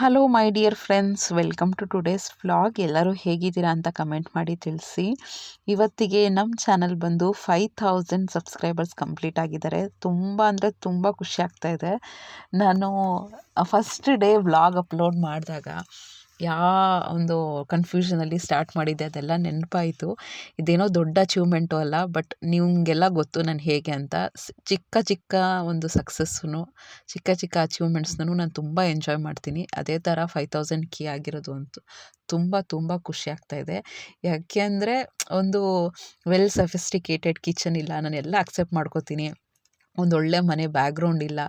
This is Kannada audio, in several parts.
Hello my dear friends welcome to today's vlog ಎಲ್ಲರೂ ಹೇಗಿದ್ದೀರಾ ಅಂತ ಕಮೆಂಟ್ ಮಾಡಿ ತಿಳಿಸಿ. ಇವತ್ತಿಗೆ ನಮ್ಮ ಚಾನಲ್ ಬಂದು ಫೈವ್ ಥೌಸಂಡ್ ಸಬ್ಸ್ಕ್ರೈಬರ್ಸ್ ಕಂಪ್ಲೀಟ್ ಆಗಿದ್ದಾರೆ. ತುಂಬ ಅಂದರೆ ತುಂಬ ಖುಷಿ ಆಗ್ತಾ ಇದೆ. ನಾನು ಫಸ್ಟ್ ಡೇ ವ್ಲಾಗ್ ಅಪ್ಲೋಡ್ ಮಾಡಿದಾಗ ಯಾವ ಒಂದು ಕನ್ಫ್ಯೂಷನಲ್ಲಿ ಸ್ಟಾರ್ಟ್ ಮಾಡಿದ್ದೆ, ಅದೆಲ್ಲ ನೆನಪಾಯಿತು. ಇದೇನೋ ದೊಡ್ಡ ಅಚೀವ್ಮೆಂಟು ಅಲ್ಲ ಬಟ್ ನಿಮಗೆಲ್ಲ ಗೊತ್ತು ನಾನು ಹೇಗೆ ಅಂತ. ಚಿಕ್ಕ ಚಿಕ್ಕ ಒಂದು ಸಕ್ಸಸ್ಸನ್ನು ಚಿಕ್ಕ ಚಿಕ್ಕ ಅಚೀವ್ಮೆಂಟ್ಸ್ನೂ ನಾನು ತುಂಬ ಎಂಜಾಯ್ ಮಾಡ್ತೀನಿ. ಅದೇ ಥರ ಫೈವ್ ತೌಸಂಡ್ ಕೀ ಆಗಿರೋದು ಅಂತೂ ತುಂಬ ತುಂಬ ಖುಷಿ ಆಗ್ತಾ ಇದೆ. ಯಾಕೆ ಅಂದರೆ ಒಂದು ವೆಲ್ ಸಫಿಸ್ಟಿಕೇಟೆಡ್ ಕಿಚನ್ ಇಲ್ಲ ನಾನು ಎಲ್ಲ ಅಕ್ಸೆಪ್ಟ್ ಮಾಡ್ಕೋತೀನಿ. ಒಂದು ಒಳ್ಳೆ ಮನೆ ಬ್ಯಾಕ್ಗ್ರೌಂಡ್ ಇಲ್ಲ.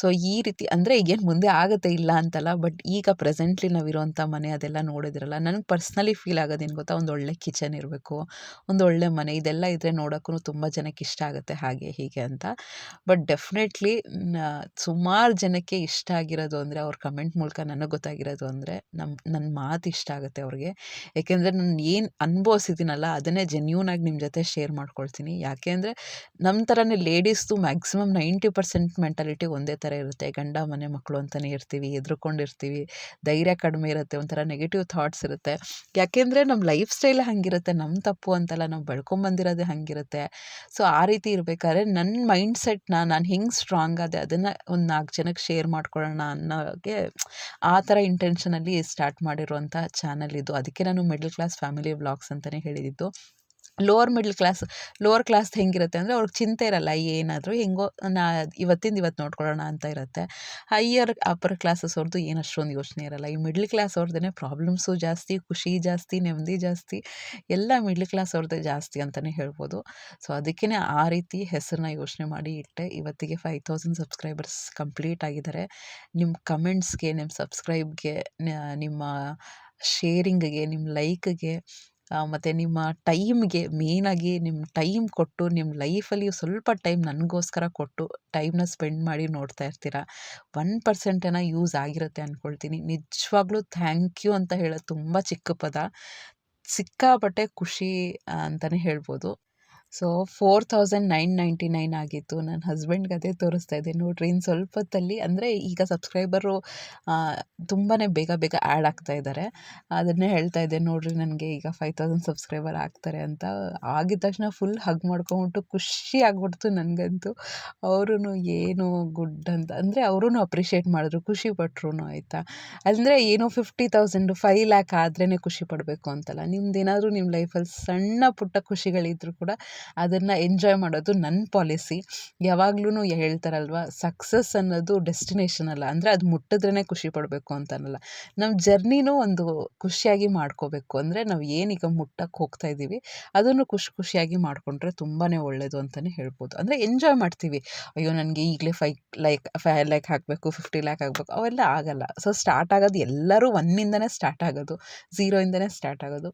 ಸೊ ಈ ರೀತಿ ಅಂದರೆ ಈಗೇನು ಮುಂದೆ ಆಗುತ್ತೆ ಇಲ್ಲ ಅಂತಲ್ಲ ಬಟ್ ಈಗ ಪ್ರೆಸೆಂಟ್ಲಿ ನಾವಿರೋಂಥ ಮನೆ ಅದೆಲ್ಲ ನೋಡಿದ್ರಲ್ಲ, ನನಗೆ ಪರ್ಸ್ನಲಿ ಫೀಲ್ ಆಗೋದೇನು ಗೊತ್ತಾ? ಒಂದು ಒಳ್ಳೆ ಕಿಚನ್ ಇರಬೇಕು, ಒಂದು ಒಳ್ಳೆ ಮನೆ, ಇದೆಲ್ಲ ಇದ್ದರೆ ನೋಡೋಕ್ಕೂ ತುಂಬ ಜನಕ್ಕೆ ಇಷ್ಟ ಆಗುತ್ತೆ ಹಾಗೆ ಹೀಗೆ ಅಂತ. ಬಟ್ ಡೆಫಿನೆಟ್ಲಿ ಸುಮಾರು ಜನಕ್ಕೆ ಇಷ್ಟ ಆಗಿರೋದು ಅಂದರೆ, ಅವ್ರ ಕಮೆಂಟ್ ಮೂಲಕ ನನಗೆ ಗೊತ್ತಾಗಿರೋದು ಅಂದರೆ ನಮ್ಮ ನನ್ನ ಮಾತು ಇಷ್ಟ ಆಗುತ್ತೆ ಅವ್ರಿಗೆ. ಏಕೆಂದರೆ ನಾನು ಏನು ಅನುಭವಿಸಿದ್ದೀನಲ್ಲ, ಅದನ್ನೇ ಜೆನ್ಯೂನಾಗಿ ನಿಮ್ಮ ಜೊತೆ ಶೇರ್ ಮಾಡ್ಕೊಳ್ತೀನಿ. ಯಾಕೆ ಅಂದರೆ ನಮ್ಮ ಥರನೇ ಲೇಡೀಸ್ದು ಮ್ಯಾಕ್ಸಿಮಮ್ ನೈಂಟಿ ಪರ್ಸೆಂಟ್ ಮೆಂಟಾಲಿಟಿ ಒಂದೇ ಥರ ಇರುತ್ತೆ. ಗಂಡ, ಮನೆ ಮಕ್ಕಳು ಅಂತಲೇ ಇರ್ತೀವಿ, ಹೆದ್ರುಕೊಂಡಿರ್ತೀವಿ, ಧೈರ್ಯ ಕಡಿಮೆ ಇರುತ್ತೆ, ಒಂಥರ ನೆಗೆಟಿವ್ ಥಾಟ್ಸ್ ಇರುತ್ತೆ. ಯಾಕೆಂದರೆ ನಮ್ಮ ಲೈಫ್ ಸ್ಟೈಲ್ ಹಾಗಿರುತ್ತೆ ನಮ್ಮ ತಪ್ಪು ಅಂತಲ್ಲ, ನಾವು ಬೆಳ್ಕೊಂಬಂದಿರೋದು ಹಾಗಿರುತ್ತೆ. ಸೊ ಆ ರೀತಿ ಇರಬೇಕಾದ್ರೆ ನನ್ನ ಮೈಂಡ್ ಸೆಟ್ನ ನಾನು ಹೆಂಗೆ ಸ್ಟ್ರಾಂಗ್ ಆದೆ, ಅದನ್ನು ಒಂದು ನಾಲ್ಕು ಜನಕ್ಕೆ ಶೇರ್ ಮಾಡ್ಕೊಳ್ಳೋಣ ಅನ್ನೋಗೆ ಆ ಥರ ಇಂಟೆನ್ಷನಲ್ಲಿ ಸ್ಟಾರ್ಟ್ ಮಾಡಿರುವಂಥ ಚಾನಲ್ ಇದು. ಅದಕ್ಕೆ ನಾನು ಮಿಡ್ಲ್ ಕ್ಲಾಸ್ ಫ್ಯಾಮಿಲಿ ವ್ಲಾಗ್ಸ್ ಅಂತಲೇ ಹೇಳಿದ್ದು. Lower middle class lower class ಹೆಂಗಿರುತ್ತೆ ಅಂದರೆ ಅವ್ರಿಗೆ ಚಿಂತೆ ಇರಲ್ಲ, ಏನಾದರೂ ಹೆಂಗೋ ನಾ ಇವತ್ತಿಂದ ಇವತ್ತು ನೋಡ್ಕೊಳ್ಳೋಣ ಅಂತ ಇರುತ್ತೆ. ಹೈಯರ್ ಅಪ್ಪರ್ ಕ್ಲಾಸಸ್ ಅವ್ರದ್ದು ಏನು ಅಷ್ಟೊಂದು ಯೋಚನೆ ಇರಲ್ಲ. ಈ ಮಿಡ್ಲ್ ಕ್ಲಾಸ್ ಅವ್ರದ್ದೇ ಪ್ರಾಬ್ಲಮ್ಸು ಜಾಸ್ತಿ, ಖುಷಿ ಜಾಸ್ತಿ, ನೆಮ್ಮದಿ ಜಾಸ್ತಿ, ಎಲ್ಲ ಮಿಡ್ಲ್ ಕ್ಲಾಸ್ ಅವ್ರದ್ದೇ ಜಾಸ್ತಿ ಅಂತಲೇ ಹೇಳ್ಬೋದು. ಸೊ ಅದಕ್ಕೇ ಆ ರೀತಿ ಹೆಸರನ್ನ ಯೋಚನೆ ಮಾಡಿ ಇಟ್ಟೆ. ಇವತ್ತಿಗೆ ಫೈವ್ ತೌಸಂಡ್ ಸಬ್ಸ್ಕ್ರೈಬರ್ಸ್ ಕಂಪ್ಲೀಟ್ ಆಗಿದ್ದಾರೆ. ನಿಮ್ಮ ಕಮೆಂಟ್ಸ್ಗೆ ನಿಮ್ಮ ಸಬ್ಸ್ಕ್ರೈಬ್ಗೆ ನಿಮ್ಮ ಶೇರಿಂಗ್ಗೆ ನಿಮ್ಮ ಲೈಕ್ಗೆ ಮತ್ತು ನಿಮ್ಮ ಟೈಮ್ಗೆ ಮೇಯ್ನಾಗಿ ನಿಮ್ಮ ಟೈಮ್ ಕೊಟ್ಟು ನಿಮ್ಮ ಲೈಫಲ್ಲಿ ಸ್ವಲ್ಪ ಟೈಮ್ ನನಗೋಸ್ಕರ ಕೊಟ್ಟು, ಟೈಮ್ನ ಸ್ಪೆಂಡ್ ಮಾಡಿ ನೋಡ್ತಾ ಇರ್ತೀರ? ಒನ್ ಪರ್ಸೆಂಟ್ ಏನೋ ಯೂಸ್ ಆಗಿರುತ್ತೆ ಅಂದ್ಕೊಳ್ತೀನಿ ನಿಜವಾಗ್ಲೂ ಥ್ಯಾಂಕ್ ಯು ಅಂತ ಹೇಳೋದು ತುಂಬ ಚಿಕ್ಕ ಪದ. ಸಿಕ್ಕಾಪಟ್ಟೆ ಖುಷಿ ಅಂತಲೇ ಹೇಳ್ಬೋದು. So four thousand nine ninety nine ಆಗಿತ್ತು. ನನ್ನ ಹಸ್ಬೆಂಡ್ಗೆ ಅದೇ ತೋರಿಸ್ತಾ ಇದ್ದೆ. ನೋಡಿರಿ ಇನ್ನು ಸ್ವಲ್ಪ ಹೊತ್ತಲ್ಲಿ, ಅಂದರೆ ಈಗ ಸಬ್ಸ್ಕ್ರೈಬರು ತುಂಬಾ ಬೇಗ ಬೇಗ ಆ್ಯಡ್ ಆಗ್ತಾ ಇದ್ದಾರೆ ಅದನ್ನೇ ಹೇಳ್ತಾ ಇದ್ದೆ. ನೋಡಿರಿ, ನನಗೆ ಈಗ ಫೈವ್ ತೌಸಂಡ್ ಸಬ್ಸ್ಕ್ರೈಬರ್ ಆಗ್ತಾರೆ ಅಂತ. ಆಗಿದ ತಕ್ಷಣ ಫುಲ್ ಹಗ್ ಮಾಡ್ಕೊಂಬಿಟ್ಟು ಖುಷಿ ಆಗ್ಬಿಡ್ತು ನನಗಂತೂ. ಅವರು ಏನು ಗುಡ್ ಅಂತ, ಅಂದರೆ ಅವರೂ ಅಪ್ರಿಷಿಯೇಟ್ ಮಾಡಿದ್ರು. ಖುಷಿ ಪಟ್ರು ಆಯಿತಾ? ಅಂದರೆ ಏನೋ ಫಿಫ್ಟಿ ತೌಸಂಡು ಫೈವ್ ಲ್ಯಾಕ್ ಆದ್ರೇ ಖುಷಿ ಪಡಬೇಕು ಅಂತಲ್ಲ. ನಿಮ್ದೇನಾದರೂ ನಿಮ್ಮ ಲೈಫಲ್ಲಿ ಸಣ್ಣ ಪುಟ್ಟ ಖುಷಿಗಳಿದ್ರೂ ಕೂಡ ಅದನ್ನು ಎಂಜಾಯ್ ಮಾಡೋದು ನನ್ನ ಪಾಲಿಸಿ ಯಾವಾಗ್ಲೂ ಹೇಳ್ತಾರಲ್ವ ಸಕ್ಸಸ್ ಅನ್ನೋದು ಡೆಸ್ಟಿನೇಷನ್ ಅಲ್ಲ. ಅಂದರೆ ಅದು ಮುಟ್ಟಿದ್ರೇ ಖುಷಿ ಪಡಬೇಕು ಅಂತ ಅನ್ನಲ್ಲ ನಮ್ಮ ಜರ್ನಿನೂ ಒಂದು ಖುಷಿಯಾಗಿ ಮಾಡ್ಕೋಬೇಕು. ಅಂದರೆ ನಾವು ಏನೀಗ ಮುಟ್ಟಕ್ಕೆ ಹೋಗ್ತಾ ಇದ್ದೀವಿ ಅದನ್ನು ಖುಷಿ ಖುಷಿಯಾಗಿ ಮಾಡಿಕೊಂಡ್ರೆ ತುಂಬಾ ಒಳ್ಳೆಯದು ಅಂತಲೇ ಹೇಳ್ಬೋದು. ಅಂದರೆ ಎಂಜಾಯ್ ಮಾಡ್ತೀವಿ. ಅಯ್ಯೋ, ನನಗೆ ಈಗಲೇ ಫೈ ಲೈಕ್ ಫೈ ಲ್ಯಾಕ್ ಹಾಕಬೇಕು ಫಿಫ್ಟಿ ಲ್ಯಾಕ್ ಆಗಬೇಕು ಅವೆಲ್ಲ ಆಗಲ್ಲ. ಸೊ ಸ್ಟಾರ್ಟ್ ಆಗೋದು ಎಲ್ಲರೂ ಒನ್ನಿಂದನೇ ಸ್ಟಾರ್ಟ್ ಆಗೋದು ಝೀರೋಯಿಂದನೇ ಸ್ಟಾರ್ಟ್ ಆಗೋದು.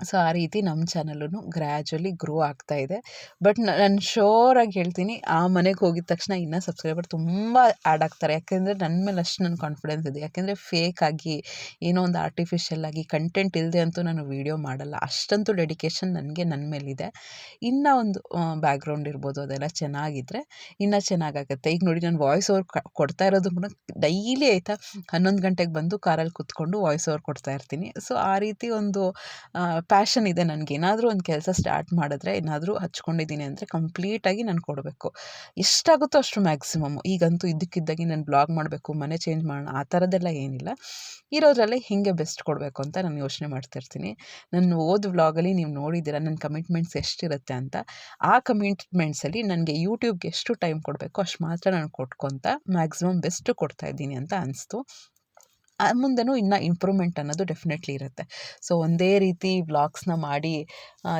ಸೊ, ಆ ರೀತಿ ನಮ್ಮ ಚಾನಲೂ ಗ್ರ್ಯಾಜುವಲಿ ಗ್ರೋ ಆಗ್ತಾ ಇದೆ. ಬಟ್ ನಾನು ಶೋರಾಗಿ ಹೇಳ್ತೀನಿ, ಆ ಮನೆಗೆ ಹೋಗಿದ ತಕ್ಷಣ ಇನ್ನೂ ಸಬ್ಸ್ಕ್ರೈಬರ್ ತುಂಬ ಆ್ಯಡ್ ಆಗ್ತಾರೆ. ಯಾಕೆಂದರೆ ನನ್ನ ಮೇಲೆ ಅಷ್ಟು ನನ್ನ ಕಾನ್ಫಿಡೆನ್ಸ್ ಇದೆ. ಯಾಕೆಂದರೆ ಫೇಕ್ ಆಗಿ, ಏನೋ ಒಂದು ಆರ್ಟಿಫಿಷಿಯಲ್ ಆಗಿ ಕಂಟೆಂಟ್ ಇಲ್ಲದೆ ಅಂತೂ ನಾನು ವೀಡಿಯೋ ಮಾಡಲ್ಲ. ಅಷ್ಟಂತೂ ಡೆಡಿಕೇಶನ್ ನನಗೆ ನನ್ನ ಮೇಲಿದೆ. ಇನ್ನೂ ಒಂದು ಬ್ಯಾಕ್ಗ್ರೌಂಡ್ ಇರ್ಬೋದು, ಅದೆಲ್ಲ ಚೆನ್ನಾಗಿದ್ದರೆ ಇನ್ನೂ ಚೆನ್ನಾಗಾಗುತ್ತೆ. ಈಗ ನೋಡಿ, ನಾನು ವಾಯ್ಸ್ ಓವರ್ ಕೊಡ್ತಾ ಇರೋದು ಕೂಡ ಡೈಲಿ ಆಯಿತಾ? ಹನ್ನೊಂದು ಗಂಟೆಗೆ ಬಂದು ಕಾರಲ್ಲಿ ಕುತ್ಕೊಂಡು ವಾಯ್ಸ್ ಓವರ್ ಕೊಡ್ತಾ ಇರ್ತೀನಿ. ಸೊ, ಆ ರೀತಿ ಒಂದು ಪ್ಯಾಷನ್ ಇದೆ ನನಗೆ. ಏನಾದರೂ ಒಂದು ಕೆಲಸ ಸ್ಟಾರ್ಟ್ ಮಾಡಿದ್ರೆ, ಏನಾದರೂ ಹಚ್ಕೊಂಡಿದ್ದೀನಿ ಅಂದರೆ ಕಂಪ್ಲೀಟಾಗಿ ನಾನು ಕೊಡಬೇಕು. ಎಷ್ಟಾಗುತ್ತೋ ಅಷ್ಟು ಮ್ಯಾಕ್ಸಿಮಮ್ ಈಗಂತೂ ಇದ್ದಕ್ಕಿದ್ದಾಗಿ ನಾನು ಬ್ಲಾಗ್ ಮಾಡಬೇಕು, ಮನೆ ಚೇಂಜ್ ಮಾಡೋಣ, ಆ ಥರದ್ದೆಲ್ಲ ಏನಿಲ್ಲ. ಇರೋದ್ರಲ್ಲೇ ಹೀಗೆ ಬೆಸ್ಟ್ ಕೊಡಬೇಕು ಅಂತ ನಾನು ಯೋಚನೆ ಮಾಡ್ತಿರ್ತೀನಿ. ನನ್ನ ಓದ್ ವ್ಲಾಗಲ್ಲಿ ನೀವು ನೋಡಿದ್ದೀರ ನನ್ನ ಕಮಿಟ್ಮೆಂಟ್ಸ್ ಎಷ್ಟಿರುತ್ತೆ ಅಂತ, ಆ ಕಮಿಟ್ಮೆಂಟ್ಸಲ್ಲಿ ನನಗೆ ಯೂಟ್ಯೂಬ್ಗೆ ಎಷ್ಟು ಟೈಮ್ ಕೊಡಬೇಕು ಅಷ್ಟು ಮಾತ್ರ ನಾನು ಕೊಟ್ಕೊತ ಮ್ಯಾಕ್ಸಿಮಮ್ ಬೆಸ್ಟು ಕೊಡ್ತಾ ಇದ್ದೀನಿ ಅಂತ ಅನಿಸ್ತು. ಮುಂದೆನೂ ಇನ್ನೂ ಇಂಪ್ರೂವ್ಮೆಂಟ್ ಅನ್ನೋದು ಡೆಫಿನೆಟ್ಲಿ ಇರುತ್ತೆ. ಸೊ ಒಂದೇ ರೀತಿ ವ್ಲಾಗ್ಸ್ನ ಮಾಡಿ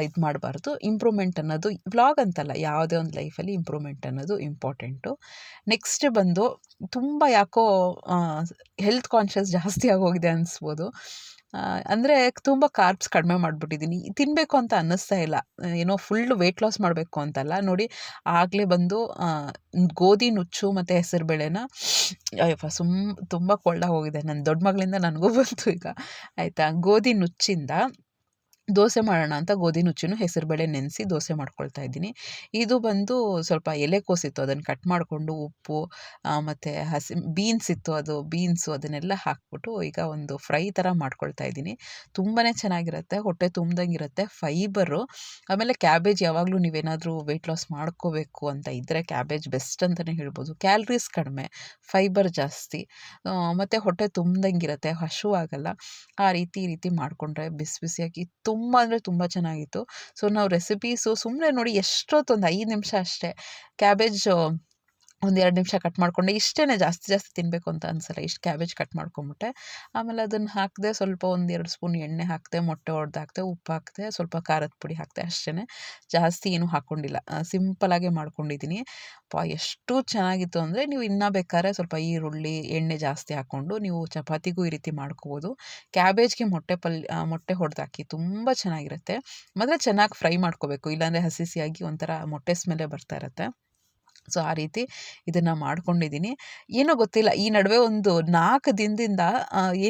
ಇದು ಮಾಡಬಾರ್ದು. ಇಂಪ್ರೂವ್ಮೆಂಟ್ ಅನ್ನೋದು ವ್ಲಾಗ್ ಅಂತಲ್ಲ, ಯಾವುದೇ ಒಂದು ಲೈಫಲ್ಲಿ ಇಂಪ್ರೂವ್ಮೆಂಟ್ ಅನ್ನೋದು ಇಂಪಾರ್ಟೆಂಟು ನೆಕ್ಸ್ಟ್ ಬಂದು, ತುಂಬ ಯಾಕೋ ಹೆಲ್ತ್ ಕಾನ್ಷಿಯಸ್ ಜಾಸ್ತಿ ಆಗೋಗಿದೆ ಅನಿಸ್ಬೋದು. ಅಂದರೆ ತುಂಬ ಕಾರ್ಬ್ಸ್ ಕಡಿಮೆ ಮಾಡಿಬಿಟ್ಟಿದ್ದೀನಿ ತಿನ್ನಬೇಕು ಅಂತ ಅನ್ನಿಸ್ತಾ ಇಲ್ಲ. ಏನೋ ಫುಲ್ ವೆಯ್ಟ್ ಲಾಸ್ ಮಾಡಬೇಕು ಅಂತಲ್ಲ. ನೋಡಿ, ಆಗಲೇ ಬಂದು ಗೋಧಿ, ನುಚ್ಚು ಮತ್ತು ಹೆಸರು ಬೇಳೆನ ಅಯ್ಯಪ್ಪ, ಸುಮ್ ತುಂಬ ಕೊಳ್ಳ ಹೋಗಿದೆ. ನನ್ನ ದೊಡ್ಡ ಮಗಳಿಂದ ನನಗೂ ಬಂತು ಈಗ. ಆಯಿತಾ? ಗೋಧಿ, ನುಚ್ಚಿಂದ. ದೋಸೆ ಮಾಡೋಣ ಅಂತ ಗೋಧಿ ನುಚ್ಚಿನೂ ಹೆಸರುಬೇಳೆ ನೆನೆಸಿ ದೋಸೆ ಮಾಡ್ಕೊಳ್ತಾ ಇದ್ದೀನಿ. ಇದು ಬಂದು ಸ್ವಲ್ಪ ಎಲೆಕೋಸಿತ್ತು ಅದನ್ನು ಕಟ್ ಮಾಡಿಕೊಂಡು ಉಪ್ಪು ಮತ್ತು ಹಸಿ ಬೀನ್ಸ್ ಇತ್ತು ಅದು, ಬೀನ್ಸು ಅದನ್ನೆಲ್ಲ ಹಾಕ್ಬಿಟ್ಟು ಈಗ ಒಂದು ಫ್ರೈ ಥರ ಮಾಡ್ಕೊಳ್ತಾ ಇದ್ದೀನಿ. ತುಂಬಾ ಚೆನ್ನಾಗಿರುತ್ತೆ, ಹೊಟ್ಟೆ ತುಂಬ್ದಂಗಿರುತ್ತೆ, ಫೈಬರು. ಆಮೇಲೆ ಕ್ಯಾಬೇಜ್ ಯಾವಾಗಲೂ ನೀವೇನಾದರೂ ವೆಯ್ಟ್ ಲಾಸ್ ಮಾಡ್ಕೋಬೇಕು ಅಂತ ಇದ್ದರೆ ಕ್ಯಾಬೇಜ್ ಬೆಸ್ಟ್ ಅಂತಲೇ ಹೇಳ್ಬೋದು. ಕ್ಯಾಲ್ರೀಸ್ ಕಡಿಮೆ, ಫೈಬರ್ ಜಾಸ್ತಿ ಮತ್ತು ಹೊಟ್ಟೆ ತುಂಬ್ದಂಗಿರುತ್ತೆ ಹಶು ಆ ರೀತಿ ರೀತಿ ಮಾಡಿಕೊಂಡ್ರೆ ಬಿಸಿ ಬಿಸಿಯಾಗಿ ತುಂಬ ಅಂದರೆ ತುಂಬ ಚೆನ್ನಾಗಿತ್ತು. ಸೊ ನಾವು ರೆಸಿಪೀಸು ಸುಮ್ಮನೆ ನೋಡಿ ಎಷ್ಟೊತ್ತೊಂದು ಐದು ನಿಮಿಷ ಅಷ್ಟೇ ಕ್ಯಾಬೇಜು ಒಂದು ಎರಡು ನಿಮಿಷ ಕಟ್ ಮಾಡಿಕೊಂಡೆ ಇಷ್ಟೇ ಜಾಸ್ತಿ ಜಾಸ್ತಿ ತಿನ್ನಬೇಕು ಅಂತ ಅನಿಸಲ್ಲ, ಇಷ್ಟು ಕ್ಯಾಬೇಜ್ ಕಟ್ ಮಾಡ್ಕೊಂಬಿಟ್ಟೆ. ಆಮೇಲೆ ಅದನ್ನು ಹಾಕಿದೆ ಸ್ವಲ್ಪ ಒಂದು ಎರಡು ಸ್ಪೂನ್ ಎಣ್ಣೆ ಹಾಕಿದೆ, ಮೊಟ್ಟೆ ಹೊಡೆದು ಹಾಕಿದೆ, ಉಪ್ಪು ಹಾಕಿದೆ, ಸ್ವಲ್ಪ ಖಾರದ ಪುಡಿ ಹಾಕಿದೆ ಅಷ್ಟೇ ಜಾಸ್ತಿ ಏನೂ ಹಾಕ್ಕೊಂಡಿಲ್ಲ ಸಿಂಪಲಾಗೆ ಮಾಡ್ಕೊಂಡಿದ್ದೀನಿ. ಪಾ, ಎಷ್ಟು ಚೆನ್ನಾಗಿತ್ತು ಅಂದರೆ ನೀವು ಇನ್ನೂ ಬೇಕಾದ್ರೆ ಸ್ವಲ್ಪ ಈರುಳ್ಳಿ, ಎಣ್ಣೆ ಜಾಸ್ತಿ ಹಾಕ್ಕೊಂಡು ನೀವು ಚಪಾತಿಗೂ ಈ ರೀತಿ ಮಾಡ್ಕೋಬೋದು. ಕ್ಯಾಬೇಜ್ಗೆ ಮೊಟ್ಟೆ ಪಲ್ಯ ಮೊಟ್ಟೆ ಹೊಡೆದು ಹಾಕಿ ತುಂಬ ಚೆನ್ನಾಗಿರುತ್ತೆ. ಮಾತ್ರ ಚೆನ್ನಾಗಿ ಫ್ರೈ ಮಾಡ್ಕೋಬೇಕು, ಇಲ್ಲಾಂದರೆ ಹಸಿ ಹಸಿಯಾಗಿ ಒಂಥರ ಮೊಟ್ಟೆ ಸ್ಮೆಲ್ಲೇ ಬರ್ತಾ ಇರುತ್ತೆ. ಸೊ, ಆ ರೀತಿ ಇದನ್ನು ಮಾಡ್ಕೊಂಡಿದ್ದೀನಿ. ಏನೋ ಗೊತ್ತಿಲ್ಲ, ಈ ನಡುವೆ ಒಂದು ನಾಲ್ಕು ದಿನದಿಂದ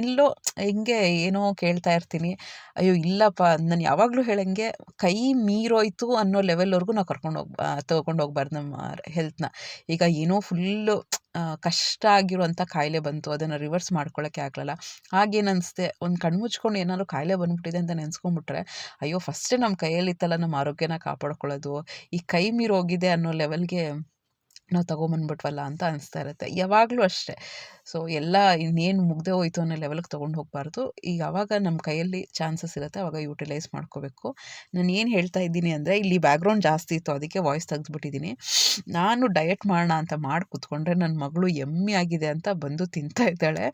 ಎಲ್ಲೋ ಹೆಂಗೆ ಏನೋ ಕೇಳ್ತಾ ಇರ್ತೀನಿ. ಅಯ್ಯೋ, ಇಲ್ಲಪ್ಪ, ನಾನು ಯಾವಾಗಲೂ ಹೇಳಂಗೆ ಕೈ ಮೀರೋಯ್ತು ಅನ್ನೋ ಲೆವೆಲ್ವರೆಗೂ ನಾವು ಕರ್ಕೊಂಡು ಹೋಗಿ ತೊಗೊಂಡು ಹೋಗ್ಬಾರ್ದು ನಮ್ಮ ಹೆಲ್ತ್ನ ಈಗ ಏನೋ ಫುಲ್ಲು ಕಷ್ಟ ಆಗಿರುವಂಥ ಕಾಯಿಲೆ ಬಂತು. ಅದನ್ನು ರಿವರ್ಸ್ ಮಾಡ್ಕೊಳ್ಳೋಕ್ಕೆ ಆಗಲ್ಲ ಆಗೇನು ಅನಿಸ್ತೆ ಒಂದು ಕಣ್ಣು ಮುಚ್ಕೊಂಡು ಏನಾದ್ರು ಕಾಯಿಲೆ ಬಂದುಬಿಟ್ಟಿದೆ ಅಂತ ನೆನೆಸ್ಕೊಂಬಿಟ್ರೆ ಅಯ್ಯೋ ಫಸ್ಟೇ ನಮ್ಮ ಕೈಯಲ್ಲಿತ್ತಲ್ಲ ನಮ್ಮ ಆರೋಗ್ಯನ ಕಾಪಾಡ್ಕೊಳ್ಳೋದು. ಈ ಕೈ ಮೀರೋಗಿದೆ ಅನ್ನೋ ಲೆವೆಲ್ಗೆ ನಾವು ತೊಗೊಂಬಂದ್ಬಿಟ್ವಲ್ಲ ಅಂತ ಅನಿಸ್ತಾ ಇರುತ್ತೆ. ಯಾವಾಗಲೂ ಅಷ್ಟೇ. ಸೊ, ಎಲ್ಲ ಇನ್ನೇನು ಮುಗ್ದೇ ಹೋಯ್ತು ಅನ್ನೋ ಲೆವೆಲ್ಗೆ ತೊಗೊಂಡು ಹೋಗಬಾರ್ದು. ಈಗ ಆವಾಗ ನಮ್ಮ ಕೈಯಲ್ಲಿ ಚಾನ್ಸಸ್ ಇರುತ್ತೆ, ಅವಾಗ ಯೂಟಿಲೈಸ್ ಮಾಡ್ಕೋಬೇಕು. ನಾನು ಏನು ಹೇಳ್ತಾ ಇದ್ದೀನಿ ಅಂದರೆ, ಇಲ್ಲಿ ಬ್ಯಾಕ್ಗ್ರೌಂಡ್ ಜಾಸ್ತಿ ಇತ್ತು, ಅದಕ್ಕೆ ವಾಯ್ಸ್ ತೆಗೆದ್ಬಿಟ್ಟಿದ್ದೀನಿ. ನಾನು ಡಯಟ್ ಮಾಡೋಣ ಅಂತ ಮಾಡಿ ಕೂತ್ಕೊಂಡ್ರೆ ನನ್ನ ಮಗಳು ಎಮ್ಮೆ ಆಗಿದೆ ಅಂತ ಬಂದು ತಿಂತಾ ಇದ್ದಾಳೆ.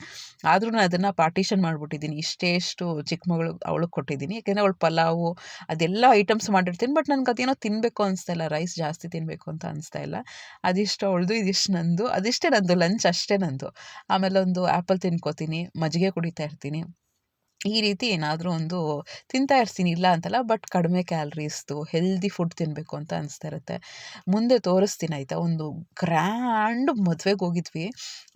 ಆದರೂ ನಾನು ಅದನ್ನು ಪಾರ್ಟಿಷನ್ ಮಾಡಿಬಿಟ್ಟಿದ್ದೀನಿ. ಇಷ್ಟೇ ಇಷ್ಟು ಚಿಕ್ಕ ಮಗಳು ಅವಳಿಗೆ ಕೊಟ್ಟಿದ್ದೀನಿ. ಯಾಕೆಂದರೆ ಅವಳು ಪಲಾವು, ಅದೆಲ್ಲ ಐಟಮ್ಸ್ ಮಾಡಿರ್ತೀನಿ. ಬಟ್ ನನಗೆ ಅದೇನೋ ತಿನ್ನಬೇಕು ಅನಿಸ್ತಾ ಇಲ್ಲ. ರೈಸ್ ಜಾಸ್ತಿ ತಿನ್ನಬೇಕು ಅಂತ ಅನಿಸ್ತಾ ಇಲ್ಲ. ಅದಿಷ್ಟು ಅವಳದು ಇದಿಷ್ಟು ನಂದು, ಅದಿಷ್ಟೇ ನಂದು ಲಂಚ್ ಅಷ್ಟೇ ನಂದು. ಆಮೇಲೆ ಒಂದು ಆ್ಯಪಲ್ ತಿನ್ಕೋತೀನಿ, ಮಜ್ಜಿಗೆ ಕುಡಿತಾ ಇರ್ತೀನಿ. ಈ ರೀತಿ ಏನಾದರೂ ಒಂದು ತಿಂತಾ ಇರ್ತೀನಿ ಇಲ್ಲ ಅಂತಲ್ಲ, ಬಟ್ ಕಡಿಮೆ ಕ್ಯಾಲ್ರೀಸ್ದು, ಹೆಲ್ದಿ ಫುಡ್ ತಿನ್ನಬೇಕು ಅಂತ ಅನಿಸ್ತಾ ಇರುತ್ತೆ. ಮುಂದೆ ತೋರಿಸ್ತೀನಿ ಆಯಿತಾ? ಒಂದು ಗ್ರ್ಯಾಂಡ್ ಮದುವೆಗೆ ಹೋಗಿದ್ವಿ.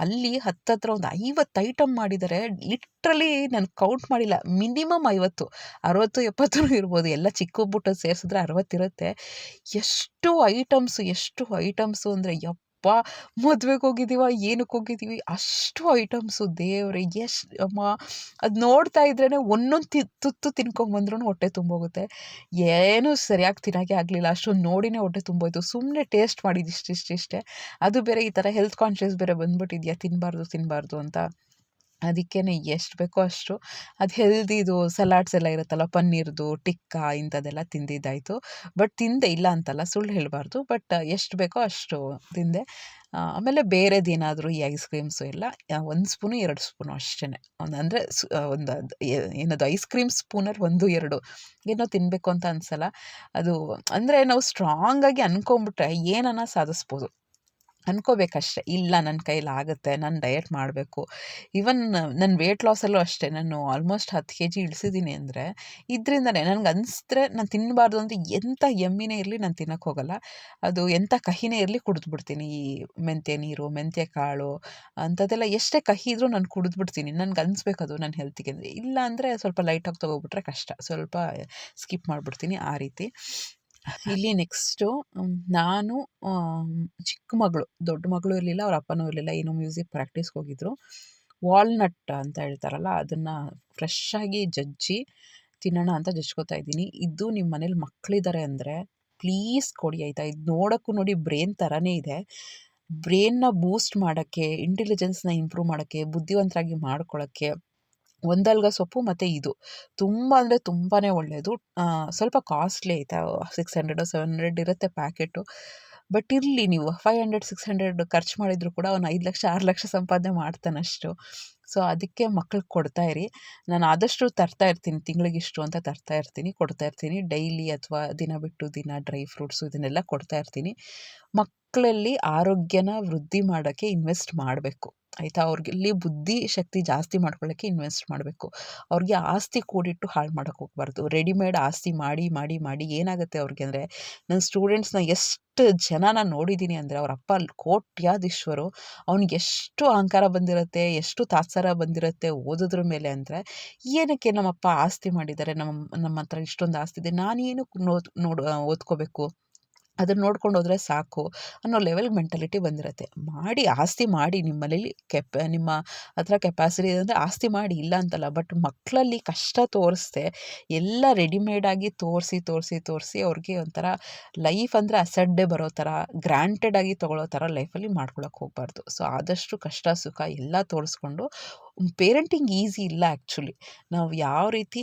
ಅಲ್ಲಿ ಹತ್ತತ್ರ ಒಂದು ಐವತ್ತು ಐಟಮ್ ಮಾಡಿದ್ದಾರೆ ಲಿಟ್ರಲಿ ನಾನು ಕೌಂಟ್ ಮಾಡಿಲ್ಲ. ಮಿನಿಮಮ್ ಐವತ್ತು, ಅರವತ್ತು, ಎಪ್ಪತ್ತು ಇರ್ಬೋದು. ಎಲ್ಲ ಚಿಕ್ಕ ಬುಟ್ಟ ಸೇರಿಸಿದ್ರೆ ಅರವತ್ತಿರುತ್ತೆ ಎಷ್ಟು ಐಟಮ್ಸು ಎಷ್ಟು ಐಟಮ್ಸು ಅಂದರೆ ಯಪ್ಪ ಯಪ್ಪಾ! ಮದ್ವೆಗೆ ಹೋಗಿದ್ದೀವ ಏನಕ್ಕೆ ಹೋಗಿದ್ದೀವಿ, ಅಷ್ಟು ಐಟಮ್ಸು ದೇವ್ರೆ, ಎಷ್ಟು ಅಮ್ಮ! ಅದು ನೋಡ್ತಾ ಇದ್ರೇ ಒಂದೊಂದು ತಿ, ತುತ್ತು ತಿನ್ಕೊಂಬಂದ್ರೂ ಹೊಟ್ಟೆ ತುಂಬೋಗುತ್ತೆ. ಏನೂ ಸರಿಯಾಗಿ ತಿನ್ನೋಕ್ಕೆ ಆಗಲಿಲ್ಲ, ಅಷ್ಟೊಂದು ನೋಡಿನೇ ಹೊಟ್ಟೆ ತುಂಬೋಯ್ತು. ಸುಮ್ಮನೆ ಟೇಸ್ಟ್ ಮಾಡಿದ್ದು ಇಷ್ಟಿಷ್ಟಿಷ್ಟೇ ಅದು ಬೇರೆ ಈ ಥರ ಹೆಲ್ತ್ ಕಾನ್ಷಿಯಸ್ ಬೇರೆ ಬಂದ್ಬಿಟ್ಟಿದ್ಯಾ ತಿನ್ನಬಾರ್ದು ತಿನ್ನಬಾರ್ದು ಅಂತ. ಅದಕ್ಕೇ ಎಷ್ಟು ಬೇಕೋ ಅಷ್ಟು. ಅದು ಹೆಲ್ದಿದು ಸಲಾಡ್ಸ್ ಎಲ್ಲ ಇರುತ್ತಲ್ಲ, ಪನ್ನೀರ್ದು, ಟಿಕ್ಕಾ ಇಂಥದ್ದೆಲ್ಲ ತಿಂದಿದ್ದಾಯಿತು. ಬಟ್ ತಿಂದೆ, ಇಲ್ಲ ಅಂತಲ್ಲ, ಸುಳ್ಳು ಹೇಳಬಾರ್ದು. ಬಟ್ ಎಷ್ಟು ಬೇಕೋ ಅಷ್ಟು ತಿಂದೆ. ಆಮೇಲೆ ಬೇರೆದೇನಾದರೂ ಈ ಐಸ್ ಕ್ರೀಮ್ಸು ಎಲ್ಲ ಒಂದು ಸ್ಪೂನು, ಎರಡು ಸ್ಪೂನು ಅಷ್ಟೇ ಒಂದು ಅಂದರೆ ಒಂದು ಏನದು ಐಸ್ ಕ್ರೀಮ್ ಸ್ಪೂನಲ್ಲಿ ಒಂದು, ಎರಡು. ಏನೋ ತಿನ್ನಬೇಕು ಅಂತ ಅನ್ಸಲ್ಲ. ಅದು ಅಂದರೆ ನಾವು ಸ್ಟ್ರಾಂಗಾಗಿ ಅಂದ್ಕೊಂಬಿಟ್ರೆ ಏನನ್ನ ಸಾಧಿಸ್ಬೋದು. ಅನ್ಕೋಬೇಕಷ್ಟೆ. ಇಲ್ಲ ನನ್ನ ಕೈಲಿ ಆಗುತ್ತೆ, ನಾನು ಡಯಟ್ ಮಾಡಬೇಕು. ಈವನ್ ನನ್ನ ವೆಯ್ಟ್ ಲಾಸಲ್ಲೂ ಅಷ್ಟೇ, ನಾನು ಆಲ್ಮೋಸ್ಟ್ ಹತ್ತು ಕೆ ಜಿ ಇಳಿಸಿದ್ದೀನಿ ಅಂದರೆ, ಇದರಿಂದನೇ ನನಗೆ ಅನಿಸಿದ್ರೆ ನಾನು ತಿನ್ನಬಾರ್ದು ಅಂತ ಎಂಥ ಎಮ್ಮಿನೇ ಇರಲಿ ನಾನು ತಿನ್ನಕ್ಕೆ ಹೋಗಲ್ಲ. ಅದು ಎಂಥ ಕಹಿನೇ ಇರಲಿ ಕುಡಿದ್ಬಿಡ್ತೀನಿ. ಈ ಮೆಂತ್ಯ ನೀರು, ಮೆಂತ್ಯ ಕಾಳು, ಅಂಥದ್ದೆಲ್ಲ ಎಷ್ಟೇ ಕಹಿ ಇದ್ದರೂ ನಾನು ಕುಡಿದ್ಬಿಡ್ತೀನಿ. ನನಗೆ ಅನಿಸ್ಬೇಕು ಅದು ನನ್ನ ಹೆಲ್ತಿಗೆ ಇಲ್ಲ ಅಂದರೆ ಸ್ವಲ್ಪ ಲೈಟಾಗಿ ತೊಗೊಬಿಟ್ರೆ ಕಷ್ಟ. ಸ್ವಲ್ಪ ಸ್ಕಿಪ್ ಮಾಡಿಬಿಡ್ತೀನಿ ಆ ರೀತಿ. ಇಲ್ಲಿ ನೆಕ್ಸ್ಟು ನಾನು ಚಿಕ್ಕ ಮಗಳು, ದೊಡ್ಡ ಮಗಳು ಇರಲಿಲ್ಲ, ಅವ್ರ ಅಪ್ಪನೂ ಇರಲಿಲ್ಲ, ಏನೋ ಮ್ಯೂಸಿಕ್ ಪ್ರಾಕ್ಟೀಸ್ಗೆ ಹೋಗಿದ್ರು. ವಾಲ್ನಟ್ ಅಂತ ಹೇಳ್ತಾರಲ್ಲ, ಅದನ್ನು ಫ್ರೆಶ್ಶಾಗಿ ಜಜ್ಜಿ ತಿನ್ನೋಣ ಅಂತ ಜಜ್ಕೋತಾ ಇದ್ದೀನಿ. ಇದು ನಿಮ್ಮ ಮನೇಲಿ ಮಕ್ಕಳಿದ್ದಾರೆ ಅಂದರೆ ಪ್ಲೀಸ್ ಕೊಡಿ ಆಯಿತಾ? ಇದು ನೋಡೋಕ್ಕೂ ನೋಡಿ ಬ್ರೇನ್ ಥರನೇ ಇದೆ. ಬ್ರೇನ್ನ ಬೂಸ್ಟ್ ಮಾಡೋಕ್ಕೆ ಇಂಟೆಲಿಜೆನ್ಸ್ನ ಇಂಪ್ರೂವ್ ಮಾಡೋಕ್ಕೆ, ಬುದ್ಧಿವಂತರಾಗಿ ಮಾಡ್ಕೊಳ್ಳೋಕ್ಕೆ ಒಂದಲ್ಗ ಸೊಪ್ಪು ಮತ್ತು ಇದು. ತುಂಬ ಅಂದರೆ ತುಂಬಾ ಒಳ್ಳೆಯದು ಸ್ವಲ್ಪ ಕಾಸ್ಟ್ಲಿ ಆಯಿತಾ? ಸಿಕ್ಸ್ ಹಂಡ್ರೆಡು ಸೆವೆನ್ ಹಂಡ್ರೆಡ್ ಇರುತ್ತೆ ಪ್ಯಾಕೆಟು. ಬಟ್ ಇರಲಿ ನೀವು. ಫೈವ್ ಹಂಡ್ರೆಡ್ ಸಿಕ್ಸ್ ಹಂಡ್ರೆಡ್ ಖರ್ಚು ಮಾಡಿದರೂ ಕೂಡ ಅವ್ನು ಐದು ಲಕ್ಷ, ಆರು ಲಕ್ಷ ಸಂಪಾದನೆ ಮಾಡ್ತಾನಷ್ಟು. ಸೊ ಅದಕ್ಕೆ ಮಕ್ಳಿಗೆ ಕೊಡ್ತಾ ಇರಿ. ನಾನು ಆದಷ್ಟು ತರ್ತಾ ಇರ್ತೀನಿ. ತಿಂಗಳಿಗಿಷ್ಟು ಅಂತ ತರ್ತಾ ಇರ್ತೀನಿ. ಕೊಡ್ತಾ ಇರ್ತೀನಿ. ಡೈಲಿ ಅಥವಾ ದಿನ ಬಿಟ್ಟು ದಿನ ಡ್ರೈ ಫ್ರೂಟ್ಸು ಇದನ್ನೆಲ್ಲ ಕೊಡ್ತಾ ಇರ್ತೀನಿ. ಮಕ್ಕಳಲ್ಲಿ ಆರೋಗ್ಯನ ವೃದ್ಧಿ ಮಾಡೋಕ್ಕೆ ಇನ್ವೆಸ್ಟ್ ಮಾಡಬೇಕು. ಆಯಿತಾ? ಅವ್ರಿಗೆ ಬುದ್ಧಿ, ಶಕ್ತಿ ಜಾಸ್ತಿ ಮಾಡ್ಕೊಳ್ಳೋಕ್ಕೆ ಇನ್ವೆಸ್ಟ್ ಮಾಡಬೇಕು. ಅವ್ರಿಗೆ ಆಸ್ತಿ ಕೂಡಿಟ್ಟು ಹಾಳು ಮಾಡೋಕ್ಕೆ ಹೋಗ್ಬಾರ್ದು. ರೆಡಿಮೇಡ್ ಆಸ್ತಿ ಮಾಡಿ ಮಾಡಿ ಮಾಡಿ ಏನಾಗುತ್ತೆ ಅವ್ರಿಗೆ ಅಂದರೆ ನನ್ನ ಸ್ಟೂಡೆಂಟ್ಸ್ನ ಎಷ್ಟು ಜನ ನಾನು ನೋಡಿದ್ದೀನಿ ಅಂದರೆ ಅವ್ರ ಅಪ್ಪ ಕೋಟ್ಯಾಧೀಶ್ವರು, ಅವ್ನಿಗೆ ಎಷ್ಟು ಅಹಂಕಾರ ಬಂದಿರುತ್ತೆ, ಎಷ್ಟು ತಾತ್ಸಾರ ಬಂದಿರುತ್ತೆ ಓದೋದ್ರ ಮೇಲೆ ಅಂದರೆ, ಏನಕ್ಕೆ ನಮ್ಮಪ್ಪ ಆಸ್ತಿ ಮಾಡಿದ್ದಾರೆ? ನಮ್ಮ ನಮ್ಮ ಹತ್ರ ಇಷ್ಟೊಂದು ಆಸ್ತಿ ಇದೆ. ನಾನೇನು ನೋಡ್ ನೋಡು, ಓದ್ಕೋಬೇಕು? ಅದನ್ನ ನೋಡ್ಕೊಂಡು ಹೋದರೆ ಸಾಕು ಅನ್ನೋ ಲೆವೆಲ್ಗೆ ಮೆಂಟಾಲಿಟಿ ಬಂದಿರುತ್ತೆ. ಮಾಡಿ, ಆಸ್ತಿ ಮಾಡಿ, ನಿಮ್ಮಲ್ಲಿ ಕೆಪ, ನಿಮ್ಮ ಹತ್ರ ಕೆಪಾಸಿಟಿ ಇದೆ ಅಂದರೆ ಆಸ್ತಿ ಮಾಡಿ, ಇಲ್ಲ ಅಂತಲ್ಲ ಬಟ್ ಮಕ್ಕಳಲ್ಲಿ ಕಷ್ಟ ತೋರಿಸ್ದೆ, ಎಲ್ಲ ರೆಡಿಮೇಡಾಗಿ ತೋರಿಸಿ ತೋರಿಸಿ ತೋರಿಸಿ ಅವ್ರಿಗೆ ಒಂಥರ ಲೈಫ್ ಅಂದರೆ ಅಸಡ್ಡೆ ಬರೋ ಥರ ಗ್ರಾಂಟೆಡ್ ಆಗಿ ತೊಗೊಳ್ಳೋ ಥರ ಲೈಫಲ್ಲಿ ಮಾಡ್ಕೊಳಕ್ಕೆ ಹೋಗಬಾರ್ದು. ಸೊ ಆದಷ್ಟು ಕಷ್ಟ, ಸುಖ ಎಲ್ಲ ತೋರಿಸ್ಕೊಂಡು ಪೇರೆಂಟಿಂಗ್ ಈಸಿ ಇಲ್ಲ ಆ್ಯಕ್ಚುಲಿ ನಾವು ಯಾವ ರೀತಿ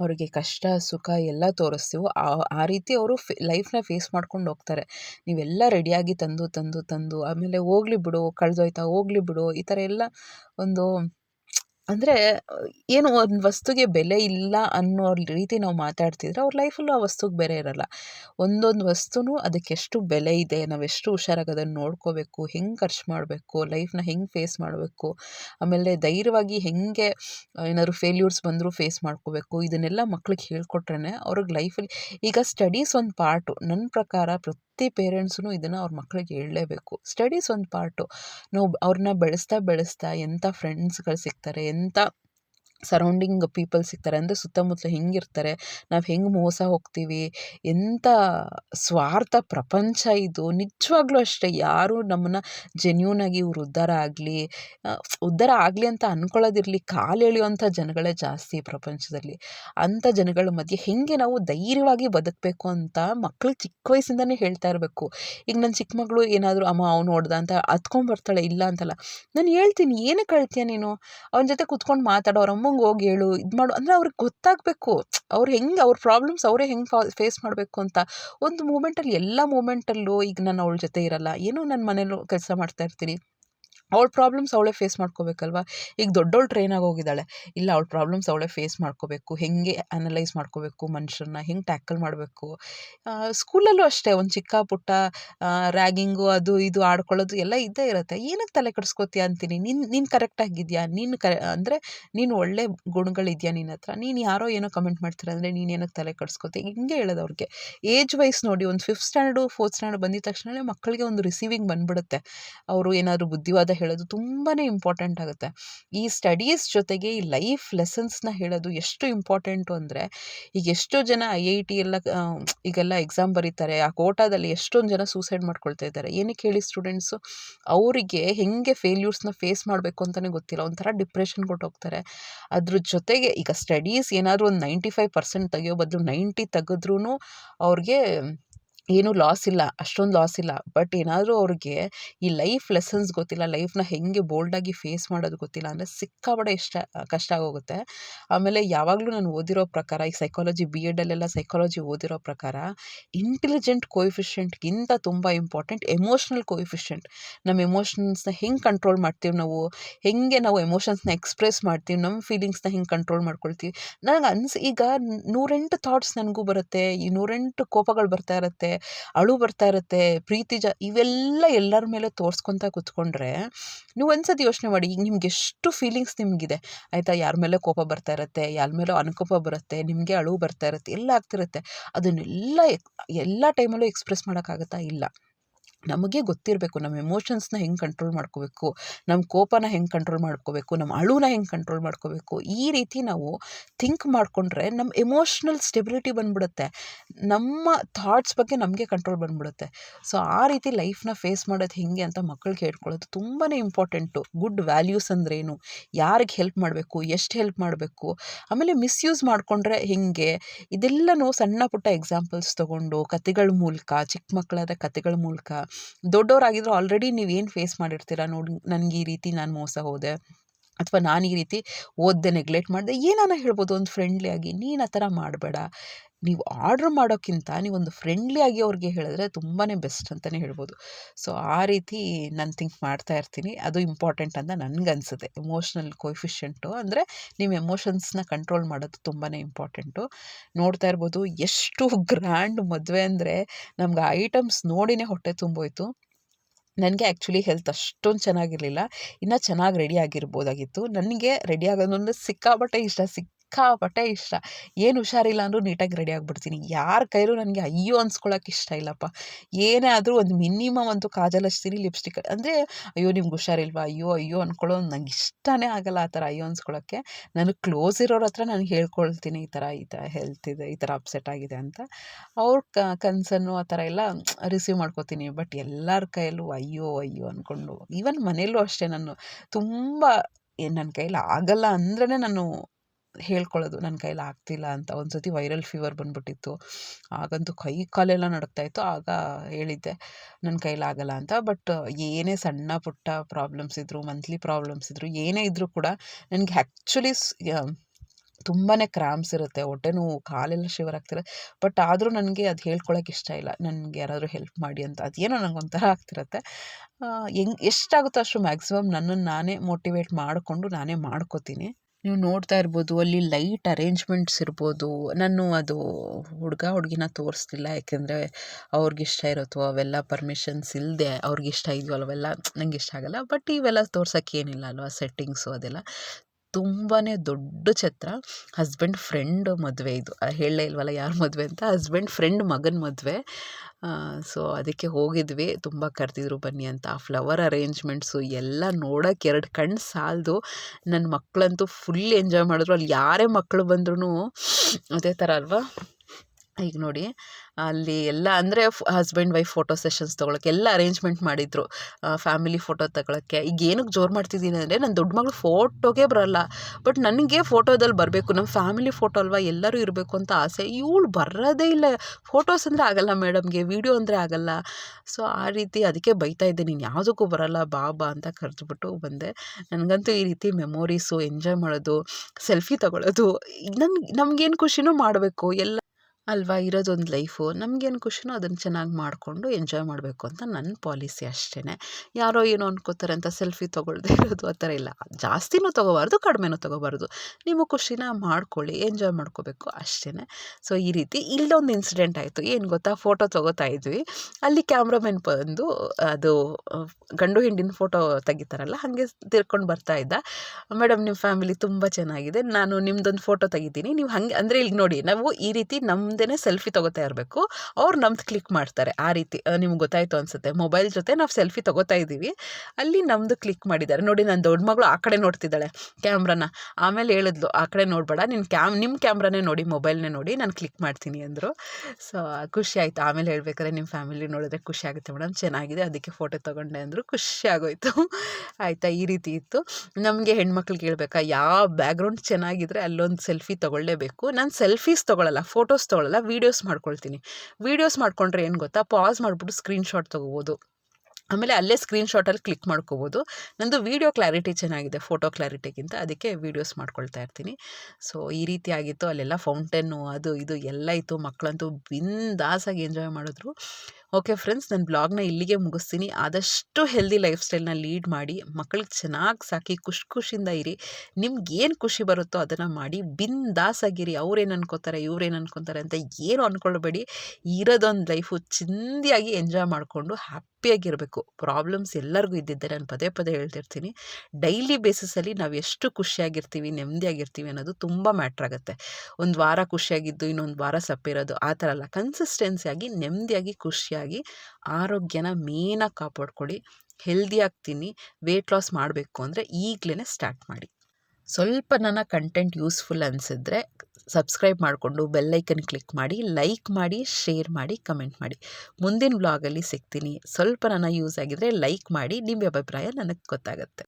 ಅವರಿಗೆ ಕಷ್ಟ, ಸುಖ ಎಲ್ಲ ತೋರಿಸ್ತೀವೋ, ಆ ರೀತಿ ಅವರು ಫೇ ಲೈಫ್ನ ಫೇಸ್ ಮಾಡ್ಕೊಂಡು ಹೋಗ್ತಾರೆ. ನೀವೆಲ್ಲ ರೆಡಿಯಾಗಿ ತಂದು ತಂದು ತಂದು, ಆಮೇಲೆ ಹೋಗ್ಲಿ ಬಿಡು, ಕಳೆದೋಯ್ತಾ ಹೋಗ್ಲಿ ಬಿಡು, ಈ ಥರ ಎಲ್ಲ ಒಂದು ಅಂದರೆ, ಏನು ಒಂದು ವಸ್ತುಗೆ ಬೆಲೆ ಇಲ್ಲ ಅನ್ನೋ ರೀತಿ ನಾವು ಮಾತಾಡ್ತಿದ್ರೆ ಅವ್ರ ಲೈಫಲ್ಲೂ ಆ ವಸ್ತುಗೆ ಬೆಲೆ ಇರಲ್ಲ. ಒಂದೊಂದು ವಸ್ತುನೂ ಅದಕ್ಕೆ ಎಷ್ಟು ಬೆಲೆ ಇದೆ ನಾವು ಎಷ್ಟು ಹುಷಾರಾಗಿ ಅದನ್ನು ನೋಡ್ಕೋಬೇಕು, ಹೆಂಗೆ ಖರ್ಚು ಮಾಡಬೇಕು, ಲೈಫ್ನ ಹೆಂಗೆ ಫೇಸ್ ಮಾಡಬೇಕು, ಆಮೇಲೆ ಧೈರ್ಯವಾಗಿ ಹೇಗೆ ಏನಾದ್ರು ಫೇಲ್ಯೂರ್ಸ್ ಬಂದರೂ ಫೇಸ್ ಮಾಡ್ಕೋಬೇಕು, ಇದನ್ನೆಲ್ಲ ಮಕ್ಳಿಗೆ ಹೇಳ್ಕೊಟ್ರೇ ಅವ್ರಿಗೆ ಲೈಫಲ್ಲಿ, ಈಗ ಸ್ಟಡೀಸ್ ಒಂದು ಪಾರ್ಟು. ನನ್ನ ಪ್ರಕಾರ ಪ್ರತಿ ಪೇರೆಂಟ್ಸೂ ಇದನ್ನು ಅವ್ರ ಮಕ್ಕಳಿಗೆ ಹೇಳಲೇಬೇಕು. ಸ್ಟಡೀಸ್ ಒಂದು ಪಾರ್ಟು. ನಾವು ಅವ್ರನ್ನ ಬೆಳೆಸ್ತಾ ಬೆಳೆಸ್ತಾ ಎಂಥ ಫ್ರೆಂಡ್ಸ್ಗಳು ಸಿಗ್ತಾರೆ ಎಂಥ ಸರೌಂಡಿಂಗ್ ಪೀಪಲ್ ಸಿಗ್ತಾರೆ ಅಂದರೆ ಸುತ್ತಮುತ್ತಲು ಹೆಂಗಿರ್ತಾರೆ, ನಾವು ಹೆಂಗೆ ಮೋಸ ಹೋಗ್ತೀವಿ ಎಂಥ ಸ್ವಾರ್ಥ ಪ್ರಪಂಚ ಇದು, ನಿಜವಾಗ್ಲೂ ಅಷ್ಟೇ. ಯಾರೂ ನಮ್ಮನ್ನು ಜೆನ್ಯೂನಾಗಿ ಇವ್ರು ಉದ್ಧಾರ ಆಗಲಿ ಉದ್ಧಾರ ಆಗಲಿ ಅಂತ ಅಂದ್ಕೊಳ್ಳೋದಿರಲಿ ಕಾಲು ಎಳೆಯುವಂಥ ಜನಗಳೇ ಜಾಸ್ತಿ ಪ್ರಪಂಚದಲ್ಲಿ. ಅಂಥ ಜನಗಳ ಮಧ್ಯೆ ಹೇಗೆ ನಾವು ಧೈರ್ಯವಾಗಿ ಬದುಕಬೇಕು ಅಂತ ಮಕ್ಕಳು ಚಿಕ್ಕ ವಯಸ್ಸಿಂದನೇ ಹೇಳ್ತಾ ಇರಬೇಕು. ಈಗ ನನ್ನ ಚಿಕ್ಕ ಮಗಳು ಏನಾದರೂ, ಅಮ್ಮ, ಅವ್ನು ನೋಡ್ದ ಅಂತ ಹತ್ಕೊಂಡ್ಬರ್ತಾಳೆ ಇಲ್ಲ ಅಂತಲ್ಲ. ನಾನು ಹೇಳ್ತೀನಿ ಏನಕ್ಕೆ ಅಳ್ತೀಯ ನೀನು? ಅವನ ಜೊತೆ ಕುತ್ಕೊಂಡು ಮಾತಾಡೋ ಅವ್ರ ಅಮ್ಮಂಗೆ ಹೋಗಿ ಹೇಳು, ಇದು ಮಾಡು, ಅಂದರೆ ಅವ್ರಿಗೆ ಗೊತ್ತಾಗಬೇಕು. ಅವ್ರು ಹೆಂಗೆ, ಅವ್ರ ಪ್ರಾಬ್ಲಮ್ಸ್ ಅವರೇ ಹೆಂಗೆ ಫೇಸ್ ಮಾಡಬೇಕು ಅಂತ. ಒಂದು ಮೂಮೆಂಟಲ್ಲಿ ಎಲ್ಲ ಮೂಮೆಂಟಲ್ಲೂ ಈಗ ನಾನು ಅವಳ ಜೊತೆ ಇರಲ್ಲ. ಏನೋ ನನ್ನ ಮನೇಲೂ ಕೆಲಸ ಮಾಡ್ತಾ ಇರ್ತೀನಿ. ಅವಳ ಪ್ರಾಬ್ಲಮ್ಸ್ ಅವಳೇ ಫೇಸ್ ಮಾಡ್ಕೋಬೇಕಲ್ವ? ಈಗ ದೊಡ್ಡವಳು ಟ್ರೈನ್ ಹೋಗಿದ್ದಾಳೆ. ಇಲ್ಲ, ಅವಳ ಪ್ರಾಬ್ಲಮ್ಸ್ ಅವಳೇ ಫೇಸ್ ಮಾಡ್ಕೋಬೇಕು, ಹೆಂಗೆ ಅನಲೈಸ್ ಮಾಡ್ಕೋಬೇಕು ಮನುಷ್ಯರನ್ನ, ಹೆಂಗೆ ಟ್ಯಾಕಲ್ ಮಾಡಬೇಕು? ಸ್ಕೂಲಲ್ಲೂ ಅಷ್ಟೇ, ಒಂದು ಚಿಕ್ಕ ಪುಟ್ಟ ರ್ಯಾಗಿಂಗು ಅದು ಇದು ಆಡ್ಕೊಳ್ಳೋದು ಎಲ್ಲ ಇದ್ದೇ ಇರುತ್ತೆ. ಏನಕ್ಕೆ ತಲೆ ಕೆಡಿಸ್ಕೋತೀಯ ಅಂತೀನಿ? ನೀನು ನೀನು ಕರೆಕ್ಟಾಗಿದೆಯಾ ನೀನು ಕ, ಅಂದರೆ ನೀನು ಒಳ್ಳೆ ಗುಣಗಳಿದೆಯಾ ನಿನ್ನ ಹತ್ರ? ನೀನು ಯಾರೋ ಏನೋ ಕಮೆಂಟ್ ಮಾಡ್ತೀರ ಅಂದರೆ ನೀನು ಏನಕ್ಕೆ ತಲೆ ಕೆಡಿಸ್ಕೋತೀಯ? ಹಿಂಗೆ ಹೇಳೋದು ಅವ್ರಿಗೆ. ಏಜ್ ವೈಸ್ ನೋಡಿ, ಒಂದು ಫಿಫ್ತ್ ಸ್ಟ್ಯಾಂಡರ್ಡು ಫೋರ್ತ್ ಸ್ಟ್ಯಾಂಡರ್ಡ್ ಬಂದಿದ ತಕ್ಷಣವೇ ಮಕ್ಕಳಿಗೆ ಒಂದು ರಿಸೀವಿಂಗ್ ಬಂದ್ಬಿಡುತ್ತೆ. ಅವರು ಏನಾದರೂ ಬುದ್ಧಿವಾದ ಹೇಳೋದು ತುಂಬಾ ಇಂಪಾರ್ಟೆಂಟ್ ಆಗುತ್ತೆ. ಈ ಸ್ಟಡೀಸ್ ಜೊತೆಗೆ ಈ ಲೈಫ್ ಲೆಸನ್ಸ್ನ ಹೇಳೋದು ಎಷ್ಟು ಇಂಪಾರ್ಟೆಂಟು ಅಂದರೆ, ಈಗ ಎಷ್ಟೋ ಜನ ಐ ಐ ಟಿ ಎಲ್ಲ ಈಗೆಲ್ಲ ಎಕ್ಸಾಮ್ ಬರೀತಾರೆ, ಆ ಕೋಟಾದಲ್ಲಿ ಎಷ್ಟೊಂದು ಜನ ಸೂಸೈಡ್ ಮಾಡ್ಕೊಳ್ತಾ ಇದ್ದಾರೆ. ಏನಕ್ಕೆ ಹೇಳಿ ಸ್ಟೂಡೆಂಟ್ಸು? ಅವರಿಗೆ ಹೇಗೆ ಫೇಲ್ಯೂರ್ಸ್ನ ಫೇಸ್ ಮಾಡಬೇಕು ಅಂತಲೇ ಗೊತ್ತಿಲ್ಲ. ಒಂಥರ ಡಿಪ್ರೆಷನ್ ಹೋಗ್ತಾರೆ. ಅದ್ರ ಜೊತೆಗೆ ಈಗ ಸ್ಟಡೀಸ್ ಏನಾದರೂ ಒಂದು ನೈಂಟಿ ಫೈವ್ ಪರ್ಸೆಂಟ್ ತೆಗೆಯೋ ಬದಲು ನೈಂಟಿ ತೆಗೆದ್ರೂ ಅವ್ರಿಗೆ ಏನೂ ಲಾಸ್ ಇಲ್ಲ, ಅಷ್ಟೊಂದು ಲಾಸ್ ಇಲ್ಲ. ಬಟ್ ಏನಾದರೂ ಅವ್ರಿಗೆ ಈ ಲೈಫ್ ಲೆಸನ್ಸ್ ಗೊತ್ತಿಲ್ಲ ಲೈಫ್ನ ಹೇಗೆ ಬೋಲ್ಡಾಗಿ ಫೇಸ್ ಮಾಡೋದು ಗೊತ್ತಿಲ್ಲ ಅಂದರೆ ಸಿಕ್ಕಾಪಟ್ಟೆ ಇಷ್ಟ, ಕಷ್ಟ ಆಗೋಗುತ್ತೆ. ಆಮೇಲೆ ಯಾವಾಗಲೂ ನಾನು ಓದಿರೋ ಪ್ರಕಾರ, ಈ ಸೈಕಾಲಜಿ ಬಿ ಎಡಲ್ಲೆಲ್ಲ ಸೈಕಾಲಜಿ ಓದಿರೋ ಪ್ರಕಾರ ಇಂಟೆಲಿಜೆಂಟ್ ಕೋಯಿಫಿಷೆಂಟ್ಗಿಂತ ತುಂಬ ಇಂಪಾರ್ಟೆಂಟ್ ಎಮೋಷ್ನಲ್ ಕೋಯಿಫಿಷೆಂಟ್ ನಮ್ಮ ಎಮೋಷನ್ಸ್ನ ಹೆಂಗೆ ಕಂಟ್ರೋಲ್ ಮಾಡ್ತೀವಿ ನಾವು? ಹೇಗೆ ನಾವು ಎಮೋಷನ್ಸ್ನ ಎಕ್ಸ್ಪ್ರೆಸ್ ಮಾಡ್ತೀವಿ? ನಮ್ಮ ಫೀಲಿಂಗ್ಸ್ನ ಹೆಂಗೆ ಕಂಟ್ರೋಲ್ ಮಾಡ್ಕೊಳ್ತೀವಿ? ನನಗೆ ಅನ್ಸ್, ಈಗ ನೂರೆಂಟು ಥಾಟ್ಸ್ ನನಗೂ ಬರುತ್ತೆ, ಈ ನೂರೆಂಟು ಕೋಪಗಳು ಬರ್ತಾ ಇರುತ್ತೆ. ಅಳು ಬರ್ತಾ ಇರುತ್ತೆ, ಪ್ರೀತಿ ಜ, ಇವೆಲ್ಲ ಎಲ್ಲರ ಮೇಲೆ ತೋರಿಸ್ಕೊತ ಕೂತ್ಕೊಂಡ್ರೆ ನೀವು ಒಂದ್ಸತಿ ಯೋಚನೆ ಮಾಡಿ, ಈಗ ನಿಮ್ಗೆ ಎಷ್ಟು ಫೀಲಿಂಗ್ಸ್ ನಿಮಗಿದೆ? ಆಯ್ತಾ, ಯಾರ ಮೇಲೆ ಕೋಪ ಬರ್ತಾ ಇರುತ್ತೆ, ಯಾರ ಮೇಲೋ ಅನುಕೋಪ ಬರುತ್ತೆ, ನಿಮಗೆ ಅಳು ಬರ್ತಾ ಇರುತ್ತೆ, ಎಲ್ಲ ಆಗ್ತಿರುತ್ತೆ. ಅದನ್ನೆಲ್ಲ ಎಲ್ಲ ಟೈಮಲ್ಲೂ ಎಕ್ಸ್ಪ್ರೆಸ್ ಮಾಡೋಕ್ಕಾಗತ್ತಾ ಇಲ್ಲ? ನಮಗೆ ಗೊತ್ತಿರಬೇಕು, ನಮ್ಮ ಎಮೋಷನ್ಸ್ನ ಹೆಂಗೆ ಕಂಟ್ರೋಲ್ ಮಾಡ್ಕೋಬೇಕು ನಮ್ಮ ಕೋಪನ ಹೆಂಗೆ ಕಂಟ್ರೋಲ್ ಮಾಡ್ಕೋಬೇಕು ನಮ್ಮ ಅಳುನ ಹೆಂಗೆ ಕಂಟ್ರೋಲ್ ಮಾಡ್ಕೋಬೇಕು, ಈ ರೀತಿ ನಾವು ಥಿಂಕ್ ಮಾಡಿಕೊಂಡ್ರೆ ನಮ್ಮ ಎಮೋಷ್ನಲ್ ಸ್ಟೆಬಿಲಿಟಿ ಬಂದ್ಬಿಡುತ್ತೆ. ನಮ್ಮ ಥಾಟ್ಸ್ ಬಗ್ಗೆ ನಮಗೆ ಕಂಟ್ರೋಲ್ ಬಂದ್ಬಿಡುತ್ತೆ. ಸೊ ಆ ರೀತಿ ಲೈಫ್ನ ಫೇಸ್ ಮಾಡೋದು ಹೇಗೆ ಅಂತ ಮಕ್ಕಳಿಗೆ ಹೇಳ್ಕೊಳ್ಳೋದು ತುಂಬಾ ಇಂಪಾರ್ಟೆಂಟು ಗುಡ್ ವ್ಯಾಲ್ಯೂಸ್ ಅಂದ್ರೇನು? ಯಾರಿಗೆ ಹೆಲ್ಪ್ ಮಾಡಬೇಕು? ಎಷ್ಟು ಹೆಲ್ಪ್ ಮಾಡಬೇಕು? ಆಮೇಲೆ ಮಿಸ್ಯೂಸ್ ಮಾಡಿಕೊಂಡ್ರೆ ಹೇಗೆ? ಇದೆಲ್ಲನೂ ಸಣ್ಣ ಪುಟ್ಟ ಎಕ್ಸಾಂಪಲ್ಸ್ ತೊಗೊಂಡು ಕತೆಗಳ ಮೂಲಕ ಚಿಕ್ಕ ಮಕ್ಕಳಾದ ಕತೆಗಳ ಮೂಲಕ ದೊಡ್ಡವರಾಗಿದ್ರು ಆಲ್ರೆಡಿ ನೀವು ಏನು ಫೇಸ್ ಮಾಡಿರ್ತೀರ? ನೋಡಿ, ನನಗೆ ಈ ರೀತಿ ನಾನು ಮೋಸ ಹೋದೆ. ಅಥವಾ ನಾನು ಈ ರೀತಿ ಓದ್ದೆ ನೆಗ್ಲೆಕ್ಟ್ ಮಾಡಿದೆ, ಏನಾನ ಹೇಳ್ಬೋದು ಒಂದು ಫ್ರೆಂಡ್ಲಿಯಾಗಿ ನೀನು ಆ ಥರ ಮಾಡಬೇಡ. ನೀವು ಆರ್ಡ್ರ್ ಮಾಡೋಕ್ಕಿಂತ ನೀವೊಂದು ಫ್ರೆಂಡ್ಲಿಯಾಗಿ ಅವ್ರಿಗೆ ಹೇಳಿದ್ರೆ ತುಂಬಾ ಬೆಸ್ಟ್ ಅಂತಲೇ ಹೇಳ್ಬೋದು. ಸೊ, ಆ ರೀತಿ ನಾನು ಥಿಂಕ್ ಮಾಡ್ತಾ ಇರ್ತೀನಿ. ಅದು ಇಂಪಾರ್ಟೆಂಟ್ ಅಂತ ನನಗನ್ಸುತ್ತೆ. ಎಮೋಷ್ನಲ್ ಕೊಯಿಫಿಷಿಯಂಟು ಅಂದರೆ ನಿಮ್ಮ ಎಮೋಷನ್ಸ್ನ ಕಂಟ್ರೋಲ್ ಮಾಡೋದು ತುಂಬಾ ಇಂಪಾರ್ಟೆಂಟು. ನೋಡ್ತಾ ಇರ್ಬೋದು ಎಷ್ಟು ಗ್ರ್ಯಾಂಡ್ ಮದುವೆ ಅಂದರೆ ನಮ್ಗೆ ಐಟಮ್ಸ್ ನೋಡಿನೇ ಹೊಟ್ಟೆ ತುಂಬೋಯ್ತು. ನನಗೆ ಆ್ಯಕ್ಚುಲಿ ಹೆಲ್ತ್ ಅಷ್ಟೊಂದು ಚೆನ್ನಾಗಿರಲಿಲ್ಲ. ಇನ್ನೂ ಚೆನ್ನಾಗಿ ರೆಡಿ ಆಗಿರ್ಬೋದಾಗಿತ್ತು. ನನಗೆ ರೆಡಿ ಆಗೋದು ಅಂದರೆ ಸಿಕ್ಕಾಪಟ್ಟೆ ಇಷ್ಟ. ಸಿಕ್ಕಾಪಟ್ಟೆ ಇಷ್ಟ. ಏನು ಹುಷಾರಿಲ್ಲ ಅಂದರೂ ನೀಟಾಗಿ ರೆಡಿ ಆಗಿಬಿಡ್ತೀನಿ. ಯಾರ ಕೈಲೂ ನನಗೆ ಅಯ್ಯೋ ಅನ್ಸ್ಕೊಳಕ್ಕೆ ಇಷ್ಟ ಇಲ್ಲಪ್ಪ. ಏನೇ ಆದರೂ ಒಂದು ಮಿನಿಮಮ್ ಅಂತೂ ಕಾಜಲ್ ಹಚ್ತೀನಿ ಲಿಪ್ಸ್ಟಿಕ್ ಅಂದರೆ ಅಯ್ಯೋ ನಿಮ್ಗೆ ಹುಷಾರಿಲ್ವಾ? ಅಯ್ಯೋ ಅಯ್ಯೋ ಅಂದ್ಕೊಳ್ಳೋ ನಂಗೆ ಇಷ್ಟನೇ ಆಗಲ್ಲ ಆ ಥರ, ಅಯ್ಯೋ ಅನ್ಸ್ಕೊಳಕ್ಕೆ. ನನಗೆ ಕ್ಲೋಸ್ ಇರೋರ ಹತ್ರ ನಾನು ಹೇಳ್ಕೊಳ್ತೀನಿ ಈ ಥರ ಈ ಥರ ಹೆಲ್ತ್ ಇದೆ, ಈ ಥರ ಅಪ್ಸೆಟ್ ಆಗಿದೆ ಅಂತ. ಅವ್ರ ಕನ್ಸನ್ನು ಆ ಥರ ಎಲ್ಲ ರಿಸೀವ್ ಮಾಡ್ಕೋತೀನಿ. ಬಟ್ ಎಲ್ಲರ ಕೈಯಲ್ಲೂ ಅಯ್ಯೋ ಅಯ್ಯೋ ಅಂದ್ಕೊಂಡು ಈವನ್ ಮನೆಯಲ್ಲೂ ಅಷ್ಟೇ ನಾನು. ತುಂಬ ಏನು ನನ್ನ ಕೈಯಲ್ಲಿ ಆಗಲ್ಲ ಅಂದ್ರೇ ನಾನು ಹೇಳ್ಕೊಳ್ಳೋದು ನನ್ನ ಕೈಲಿ ಆಗ್ತಿಲ್ಲ ಅಂತ. ಒಂದು ವೈರಲ್ ಫೀವರ್ ಬಂದ್ಬಿಟ್ಟಿತ್ತು. ಆಗಂತೂ ಕೈ ಕಾಲೆಲ್ಲ ನಡುಗ್ತಾ ಇತ್ತು. ಆಗ ಹೇಳಿದ್ದೆ, ನನ್ನ ಕೈಲಿ ಆಗಲ್ಲ ಅಂತ. ಬಟ್ ಏನೇ ಸಣ್ಣ ಪುಟ್ಟ ಪ್ರಾಬ್ಲಮ್ಸ್ ಇದ್ದರು ಮಂತ್ಲಿ ಪ್ರಾಬ್ಲಮ್ಸ್ ಇದ್ದರು ಏನೇ ಇದ್ದರೂ ಕೂಡ ನನಗೆ ಆ್ಯಕ್ಚುಲಿ ತುಂಬಾ ಕ್ರಾಮ್ಸ್ ಇರುತ್ತೆ. ಹೊಟ್ಟೆ ನೋವು, ಕಾಲೆಲ್ಲ ಶಿವರ್ ಆಗ್ತಿರುತ್ತೆ ಬಟ್ ಆದರೂ ನನಗೆ ಅದು ಹೇಳ್ಕೊಳಕ್ಕೆ ಇಷ್ಟ ಇಲ್ಲ. ನನಗೆ ಯಾರಾದರೂ ಹೆಲ್ಪ್ ಮಾಡಿ ಅಂತ. ಅದೇನೋ ನನಗೆ ಒಂಥರ ಆಗ್ತಿರುತ್ತೆ. ಹೆಂಗ್ ಎಷ್ಟಾಗುತ್ತೋ ಅಷ್ಟು ಮ್ಯಾಕ್ಸಿಮಮ್ ನನ್ನನ್ನು ನಾನೇ ಮೋಟಿವೇಟ್ ಮಾಡಿಕೊಂಡು ನಾನೇ ಮಾಡ್ಕೋತೀನಿ. ನೀವು ನೋಡ್ತಾ ಇರ್ಬೋದು, ಅಲ್ಲಿ ಲೈಟ್ ಅರೇಂಜ್ಮೆಂಟ್ಸ್ ಇರ್ಬೋದು. ನಾನು ಅದು ಹುಡುಗ ಹುಡುಗಿನ ತೋರಿಸ್ತಿಲ್ಲ ಯಾಕೆಂದರೆ ಅವ್ರಿಗಿಷ್ಟ ಇರುತ್ತೋ ಅವೆಲ್ಲ ಪರ್ಮಿಷನ್ಸ್ ಇಲ್ಲದೆ ಅವ್ರಿಗಿಷ್ಟ ಇದೆಯೋ ಅವೆಲ್ಲ ನಂಗೆ ಇಷ್ಟ ಆಗಲ್ಲ. ಬಟ್ ಇವೆಲ್ಲ ತೋರ್ಸೋಕ್ಕೆ ಏನಿಲ್ಲ ಅಲ್ವಾ ಸೆಟ್ಟಿಂಗ್ಸು ಅದೆಲ್ಲ. ತುಂಬಾ ದೊಡ್ಡ ಛತ್ರ. ಹಸ್ಬೆಂಡ್ ಫ್ರೆಂಡ್ ಮದುವೆ ಇದು. ಹೇಳಲೇ ಇಲ್ವಲ್ಲ ಯಾರು ಮದುವೆ ಅಂತ? ಹಸ್ಬೆಂಡ್ ಫ್ರೆಂಡ್ ಮಗನ ಮದುವೆ. ಸೊ ಅದಕ್ಕೆ ಹೋಗಿದ್ವಿ. ತುಂಬ ಕರೆದಿದ್ರು ಬನ್ನಿ ಅಂತ. ಆ ಫ್ಲವರ್ ಅರೇಂಜ್ಮೆಂಟ್ಸು ಎಲ್ಲ ನೋಡೋಕೆ ಎರಡು ಕಣ್ಣು ಸಾಲದು. ನನ್ನ ಮಕ್ಕಳಂತೂ ಫುಲ್ ಎಂಜಾಯ್ ಮಾಡಿದ್ರು. ಅಲ್ಲಿ ಯಾರೇ ಮಕ್ಕಳು ಬಂದ್ರೂ ಅದೇ ಥರ ಅಲ್ವಾ? ಈಗ ನೋಡಿ, ಅಲ್ಲಿ ಎಲ್ಲ ಅಂದರೆ ಹಸ್ಬೆಂಡ್ ವೈಫ್ ಫೋಟೋ ಸೆಷನ್ಸ್ ತೊಗೊಳಕ್ಕೆ ಎಲ್ಲ ಅರೇಂಜ್ಮೆಂಟ್ ಮಾಡಿದರು. ಫ್ಯಾಮಿಲಿ ಫೋಟೋ ತಗೊಳಕ್ಕೆ. ಈಗ ಏನಕ್ಕೆ ಜೋರು ಮಾಡ್ತಿದ್ದೀನಿ ಅಂದರೆ ನನ್ನ ದೊಡ್ಡ ಮಗಳು ಫೋಟೋಗೆ ಬರೋಲ್ಲ. ಬಟ್ ನನಗೆ ಫೋಟೋದಲ್ಲಿ ಬರಬೇಕು. ನಮ್ಮ ಫ್ಯಾಮಿಲಿ ಫೋಟೋ ಅಲ್ವಾ? ಎಲ್ಲರೂ ಇರಬೇಕು ಅಂತ ಆಸೆ. ಇವಳು ಬರೋದೇ ಇಲ್ಲ. ಫೋಟೋಸ್ ಅಂದರೆ ಆಗಲ್ಲ ಮೇಡಮ್ಗೆ ವೀಡಿಯೋ ಅಂದರೆ ಆಗಲ್ಲ. ಸೊ ಆ ರೀತಿ ಅದಕ್ಕೆ ಬೈತಾ ಇದ್ದೆ. ನೀನು ಯಾವುದಕ್ಕೂ ಬರೋಲ್ಲ. ಬಾ ಬಾ ಅಂತ ಕರೆದ್ಬಿಟ್ಟು ಬಂದೆ. ನನಗಂತೂ ಈ ರೀತಿ ಮೆಮೊರೀಸು ಎಂಜಾಯ್ ಮಾಡೋದು ಸೆಲ್ಫಿ ತಗೊಳ್ಳೋದು ನನ್ಗೆ, ನಮಗೇನು ಖುಷಿನೂ ಮಾಡಬೇಕು. ಎಲ್ಲ ಅಲ್ವಾ? ಇರೋದೊಂದು ಲೈಫು. ನಮಗೇನು ಖುಷಿನೋ ಅದನ್ನು ಚೆನ್ನಾಗಿ ಮಾಡಿಕೊಂಡು ಎಂಜಾಯ್ ಮಾಡಬೇಕು ಅಂತ ನನ್ನ ಪಾಲಿಸಿ ಅಷ್ಟೇ ಯಾರೋ ಏನೋ ಅನ್ಕೋತಾರೆ ಅಂತ ಸೆಲ್ಫಿ ತೊಗೊಳ್ದೆ ಇರೋದು ಆ ಥರ ಇಲ್ಲ. ಜಾಸ್ತಿನೂ ತೊಗೋಬಾರ್ದು, ಕಡಿಮೆನೂ ತೊಗೋಬಾರ್ದು. ನಿಮ್ಮ ಖುಷಿನ ಮಾಡ್ಕೊಳ್ಳಿ, ಎಂಜಾಯ್ ಮಾಡ್ಕೋಬೇಕು ಅಷ್ಟೇ ಸೊ, ಈ ರೀತಿ ಇಲ್ಲೊಂದು ಇನ್ಸಿಡೆಂಟ್ ಆಯಿತು. ಏನು ಗೊತ್ತಾ? ಫೋಟೋ ತೊಗೋತಾ ಇದ್ವಿ. ಅಲ್ಲಿ ಕ್ಯಾಮ್ರಾಮೆನ್ ಬಂದು ಅದು, ಗಂಡು ಹೆಂಡಿನ ಫೋಟೋ ತೆಗಿತಾರಲ್ಲ, ಹಾಗೆ ತಿರ್ಕೊಂಡು ಬರ್ತಾ ಇದ್ದ. ಮೇಡಮ್ ನಿಮ್ಮ ಫ್ಯಾಮಿಲಿ ತುಂಬ ಚೆನ್ನಾಗಿದೆ. ನಾನು ನಿಮ್ದೊಂದು ಫೋಟೋ ತೆಗಿತೀನಿ. ನೀವು ಹಾಗೆ, ಅಂದರೆ ಇಲ್ಲಿ ನೋಡಿ, ನಾವು ಈ ರೀತಿ ನಮ್ಮದೇ ಸೆಲ್ಫಿ ತಗೋತಾ ಇರಬೇಕು. ಅವ್ರು ನಮ್ದು ಕ್ಲಿಕ್ ಮಾಡ್ತಾರೆ. ಆ ರೀತಿ ನಿಮ್ಗೆ ಗೊತ್ತಾಯಿತು ಅನಿಸುತ್ತೆ. ಮೊಬೈಲ್ ಜೊತೆ ನಾವು ಸೆಲ್ಫಿ ತಗೋತಾ ಇದ್ದೀವಿ. ಅಲ್ಲಿ ನಮ್ಮದು ಕ್ಲಿಕ್ ಮಾಡಿದ್ದಾರೆ. ನೋಡಿ ನನ್ನ ದೊಡ್ಡ ಮಗಳು ಆ ಕಡೆ ನೋಡ್ತಿದ್ದಾಳೆ, ಕ್ಯಾಮ್ರಾನ. ಆಮೇಲೆ ಹೇಳಿದ್ಲು, ಆ ಕಡೆ ನೋಡಬೇಡ. ನಿನ್ನ ಕ್ಯಾಮ್ ನಿಮ್ಮ ಕ್ಯಾಮ್ರಾನೇ ನೋಡಿ, ಮೊಬೈಲ್ನೇ ನೋಡಿ, ನಾನು ಕ್ಲಿಕ್ ಮಾಡ್ತೀನಿ ಅಂದರು. ಸೊ, ಖುಷಿ ಆಯಿತು. ಆಮೇಲೆ ಹೇಳ್ಬೇಕಾದ್ರೆ ನಿಮ್ಮ ಫ್ಯಾಮಿಲಿ ನೋಡಿದ್ರೆ ಖುಷಿ ಆಗುತ್ತೆ ಮೇಡಮ್ ಚೆನ್ನಾಗಿದೆ. ಅದಕ್ಕೆ ಫೋಟೋ ತೊಗೊಂಡೆ ಅಂದರು ಖುಷಿ ಆಗೋಯ್ತು. ಆಯಿತಾ, ಈ ರೀತಿ ಇತ್ತು. ನಮಗೆ ಹೆಣ್ಮಕ್ಳಿಗೆ ಹೇಳ್ಬೇಕಾ ಯಾವ ಬ್ಯಾಕ್ಗ್ರೌಂಡ್ ಚೆನ್ನಾಗಿದ್ರೆ ಅಲ್ಲೊಂದು ಸೆಲ್ಫಿ ತೊಗೊಳ್ಳೇಬೇಕು. ನಾನು ಸೆಲ್ಫೀಸ್ ತೊಗೊಳ್ಳಲ್ಲ ಫೋಟೋಸ್ ತೊಗೊಳ್ಳಲ್ಲ ವೀಡಿಯೋಸ್ ಮಾಡ್ಕೊಳ್ತೀನಿ. ವೀಡಿಯೋಸ್ ಮಾಡ್ಕೊಂಡ್ರೆ ಏನು ಗೊತ್ತಾ? ಪಾಸ್ ಮಾಡಿಬಿಟ್ಟು ಸ್ಕ್ರೀನ್ಶಾಟ್ ತೊಗೋಬೋದು. ಆಮೇಲೆ ಅಲ್ಲೇ ಸ್ಕ್ರೀನ್ಶಾಟಲ್ಲಿ ಕ್ಲಿಕ್ ಮಾಡ್ಕೋಬೋದು. ನಂದು ವೀಡಿಯೋ ಕ್ಲಾರಿಟಿ ಚೆನ್ನಾಗಿದೆ ಫೋಟೋ ಕ್ಲಾರಿಟಿಗಿಂತ ಅದಕ್ಕೆ ವೀಡಿಯೋಸ್ ಮಾಡ್ಕೊಳ್ತಾ ಇರ್ತೀನಿ. ಸೊ ಈ ರೀತಿ ಆಗಿತ್ತು. ಅಲ್ಲೆಲ್ಲ ಫೌಂಟೇನು ಅದು ಇದು ಎಲ್ಲ ಇತ್ತು. ಮಕ್ಕಳಂತೂ ಬಿಂದಾಸಾಗಿ ಎಂಜಾಯ್ ಮಾಡಿದ್ರು. ಓಕೆ ಫ್ರೆಂಡ್ಸ್ ನನ್ನ ಬ್ಲಾಗ್ನ ಇಲ್ಲಿಗೆ ಮುಗಿಸ್ತೀನಿ. ಆದಷ್ಟು ಹೆಲ್ದಿ ಲೈಫ್ ಸ್ಟೈಲ್ನ ಲೀಡ್ ಮಾಡಿ ಮಕ್ಕಳಿಗೆ ಚೆನ್ನಾಗಿ ಸಾಕಿ, ಖುಷಿ ಖುಷಿಯಿಂದ ಇರಿ. ನಿಮ್ಗೆ ಏನು ಖುಷಿ ಬರುತ್ತೋ ಅದನ್ನು ಮಾಡಿ, ಬಿಂದಾಸಾಗಿರಿ. ಅವ್ರೇನು ಅನ್ಕೋತಾರೆ ಇವ್ರೇನು ಅನ್ಕೊತಾರೆ ಅಂತ ಏನು ಅಂದ್ಕೊಳ್ಬೇಡಿ ಇರೋದೊಂದು ಲೈಫು ಚಿಂದಿಯಾಗಿ ಎಂಜಾಯ್ ಮಾಡಿಕೊಂಡು ಹ್ಯಾಪಿಯಾಗಿರಬೇಕು. ಪ್ರಾಬ್ಲಮ್ಸ್ ಎಲ್ಲರಿಗೂ ಇದ್ದಿದ್ದೆ ನಾನು ಪದೇ ಪದೇ ಹೇಳ್ತಿರ್ತೀನಿ. ಡೈಲಿ ಬೇಸಿಸಲ್ಲಿ ನಾವು ಎಷ್ಟು ಖುಷಿಯಾಗಿರ್ತೀವಿ, ನೆಮ್ಮದಿಯಾಗಿರ್ತೀವಿ ಅನ್ನೋದು ತುಂಬ ಮ್ಯಾಟ್ರ್ ಆಗುತ್ತೆ. ಒಂದು ವಾರ ಖುಷಿಯಾಗಿದ್ದು, ಇನ್ನೊಂದು ವಾರ ಸಪ್ಪಿರೋದು ಆ ಥರ ಅಲ್ಲ. ಕನ್ಸಿಸ್ಟೆನ್ಸಿಯಾಗಿ ನೆಮ್ಮದಿಯಾಗಿ, ಖುಷಿಯಾಗಿ ಆರೋಗ್ಯನ ಮೇನಾಗಿ ಕಾಪಾಡ್ಕೊಳ್ಳಿ ಹೆಲ್ದಿಯಾಗಿ ತಿನ್ನಿ ವೆಯ್ಟ್ ಲಾಸ್ ಮಾಡಬೇಕು ಅಂದರೆ ಈಗಲೇ ಸ್ಟಾರ್ಟ್ ಮಾಡಿ. ಸ್ವಲ್ಪ ನನ್ನ ಕಂಟೆಂಟ್ ಯೂಸ್ಫುಲ್ ಅನಿಸಿದ್ರೆ ಸಬ್ಸ್ಕ್ರೈಬ್ ಮಾಡಿಕೊಂಡು ಬೆಲ್ಲೈಕನ್ ಕ್ಲಿಕ್ ಮಾಡಿ ಲೈಕ್ ಮಾಡಿ ಶೇರ್ ಮಾಡಿ ಕಮೆಂಟ್ ಮಾಡಿ. ಮುಂದಿನ ವ್ಲಾಗಲ್ಲಿ ಸಿಗ್ತೀನಿ. ಸ್ವಲ್ಪ ನನ್ನ ಯೂಸ್ ಆಗಿದ್ರೆ ಲೈಕ್ ಮಾಡಿ ನಿಮ್ಮ ಅಭಿಪ್ರಾಯ ನನಗೆ ಗೊತ್ತಾಗುತ್ತೆ.